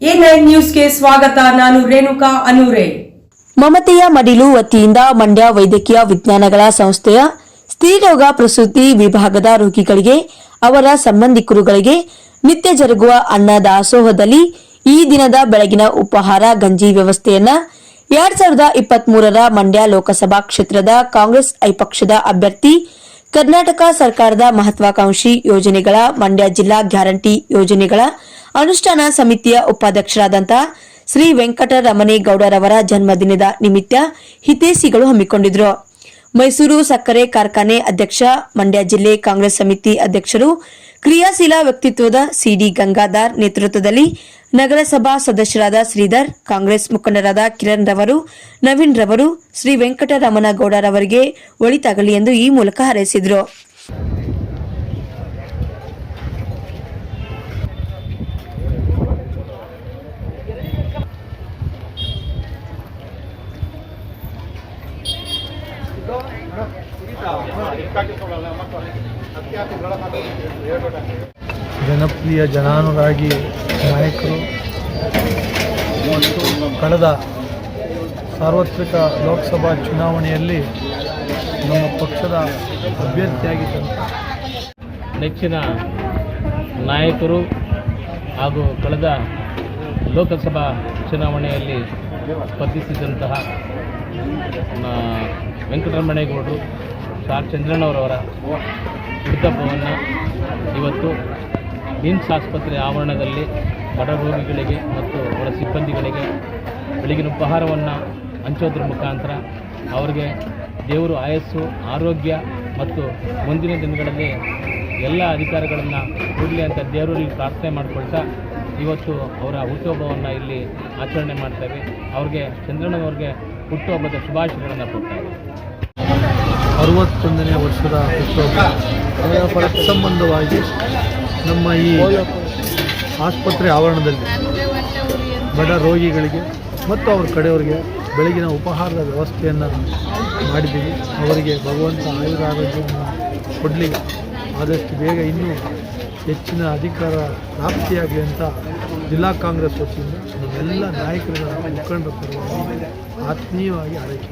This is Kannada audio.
ನ್ಯೂಸ್ಗೆ ಸ್ವಾಗತ, ನಾನು ರೇಣುಕಾ ಅನೂರೆ. ಮಮತೆಯ ಮಡಿಲು ವತಿಯಿಂದ ಮಂಡ್ಯ ವೈದ್ಯಕೀಯ ವಿಜ್ಞಾನಗಳ ಸಂಸ್ಥೆಯ ಸ್ತ್ರೀರೋಗ ಪ್ರಸೂತಿ ವಿಭಾಗದ ರೋಗಿಗಳಿಗೆ, ಅವರ ಸಂಬಂಧಿಕರುಗಳಿಗೆ ನಿತ್ಯ ಜರುಗುವ ಅನ್ನ ದಾಸೋಹದಲ್ಲಿ ಈ ದಿನದ ಬೆಳಗಿನ ಉಪಹಾರ ಗಂಜಿ ವ್ಯವಸ್ಥೆಯನ್ನ ಎರಡ್ ಸಾವಿರದ ಇಪ್ಪತ್ತ್ ಮೂರರ ಮಂಡ್ಯ ಲೋಕಸಭಾ ಕ್ಷೇತ್ರದ ಕಾಂಗ್ರೆಸ್ ಐಪಕ್ಷದ ಅಭ್ಯರ್ಥಿ ಕರ್ನಾಟಕ ಸರ್ಕಾರದ ಮಹತ್ವಾಕಾಂಕ್ಷಿ ಯೋಜನೆಗಳ ಮಂಡ್ಯ ಜಿಲ್ಲಾ ಗ್ಯಾರಂಟಿ ಯೋಜನೆಗಳ ಅನುಷ್ಠಾನ ಸಮಿತಿಯ ಉಪಾಧ್ಯಕ್ಷರಾದಂತಹ ಶ್ರೀ ವೆಂಕಟರಮಣೇಗೌಡರವರ ಜನ್ಮದಿನದ ನಿಮಿತ್ತ ಹಿತೈಷಿಗಳು ಹಮ್ಮಿಕೊಂಡಿದ್ರು. ಮೈಸೂರು ಸಕ್ಕರೆ ಕಾರ್ಖಾನೆ ಅಧ್ಯಕ್ಷ, ಮಂಡ್ಯ ಜಿಲ್ಲೆ ಕಾಂಗ್ರೆಸ್ ಸಮಿತಿ ಅಧ್ಯಕ್ಷರು ಕ್ರಿಯಾಶೀಲ ವ್ಯಕ್ತಿತ್ವದ ಸಿಡಿ ಗಂಗಾಧರ್ ನೇತೃತ್ವದಲ್ಲಿ ನಗರಸಭಾ ಸದಸ್ಯರಾದ ಶ್ರೀಧರ್, ಕಾಂಗ್ರೆಸ್ ಮುಖಂಡರಾದ ಕಿರಣ್ ರವರು, ನವೀನ್ ರವರು, ಶ್ರೀ ವೆಂಕಟರಮಣಗೌಡರವರಿಗೆ ಒಳಿತಾಗಲಿ ಎಂದು ಈ ಮೂಲಕ ಹಾರೈಸಿದರು. ಜನಪ್ರಿಯ ಜನಾನುರಾಗಿ ನಾಯಕರು ಕಳೆದ ಸಾರ್ವತ್ರಿಕ ಲೋಕಸಭಾ ಚುನಾವಣೆಯಲ್ಲಿ ನಮ್ಮ ಪಕ್ಷದ ಅಭ್ಯರ್ಥಿಯಾಗಿದ್ದಂಥ ನೆಚ್ಚಿನ ನಾಯಕರು ಹಾಗೂ ಕಳೆದ ಲೋಕಸಭಾ ಚುನಾವಣೆಯಲ್ಲಿ ಸ್ಪರ್ಧಿಸಿದಂತಹ ವೆಂಕಟರಮಣೇಗೌಡರು ಸಾರ್ ಚಂದ್ರಣ್ಣವರವರ ಹುಟ್ಟುಹಬ್ಬವನ್ನು ಇವತ್ತು ನಿಮ್ಸ್ ಆಸ್ಪತ್ರೆ ಆವರಣದಲ್ಲಿ ಬಡ ರೋಗಿಗಳಿಗೆ ಮತ್ತು ಅವರ ಸಿಬ್ಬಂದಿಗಳಿಗೆ ಬೆಳಗಿನ ಉಪಹಾರವನ್ನು ಹಂಚೋದ್ರ ಮುಖಾಂತರ ಅವರಿಗೆ ದೇವರು ಆಯಸ್ಸು, ಆರೋಗ್ಯ ಮತ್ತು ಮುಂದಿನ ದಿನಗಳಲ್ಲಿ ಎಲ್ಲ ಅಧಿಕಾರಗಳನ್ನು ಕೊಡಲಿ ಅಂತ ದೇವರಲ್ಲಿ ಪ್ರಾರ್ಥನೆ ಮಾಡಿಕೊಳ್ತಾ ಇವತ್ತು ಅವರ ಹುಟ್ಟುಹಬ್ಬವನ್ನು ಇಲ್ಲಿ ಆಚರಣೆ ಮಾಡ್ತೇವೆ. ಅವ್ರಿಗೆ ಹುಟ್ಟು ಹುಟ್ಟುಹಬ್ಬದ ಶುಭಾಶಯಗಳನ್ನು ಕೊಡ್ತಾರೆ ಅರವತ್ತೊಂದನೇ ವರ್ಷದ ಹುಟ್ಟುಹಬ್ಬ ಸಂಬಂಧವಾಗಿ ನಮ್ಮ ಈ ಆಸ್ಪತ್ರೆ ಆವರಣದಲ್ಲಿ ಬಡ ರೋಗಿಗಳಿಗೆ ಮತ್ತು ಅವ್ರ ಕಡೆಯವರಿಗೆ ಬೆಳಗಿನ ಉಪಹಾರದ ವ್ಯವಸ್ಥೆಯನ್ನು ಮಾಡಿದ್ದೀವಿ ಅವರಿಗೆ ಭಗವಂತ ಆಯುರಾರೋಗ್ಯವನ್ನು ಕೊಡಲಿ ಆದಷ್ಟು ಬೇಗ ಇನ್ನೂ ಹೆಚ್ಚಿನ ಅಧಿಕಾರ ಪ್ರಾಪ್ತಿಯಾಗಲಿ ಅಂತ ಜಿಲ್ಲಾ ಕಾಂಗ್ರೆಸ್ ವತಿಯಿಂದ ನಮ್ಮೆಲ್ಲ ನಾಯಕರುಗಳ ಮುಖಂಡರ ಆತ್ಮೀಯವಾಗಿ ಆರೈಕೆ.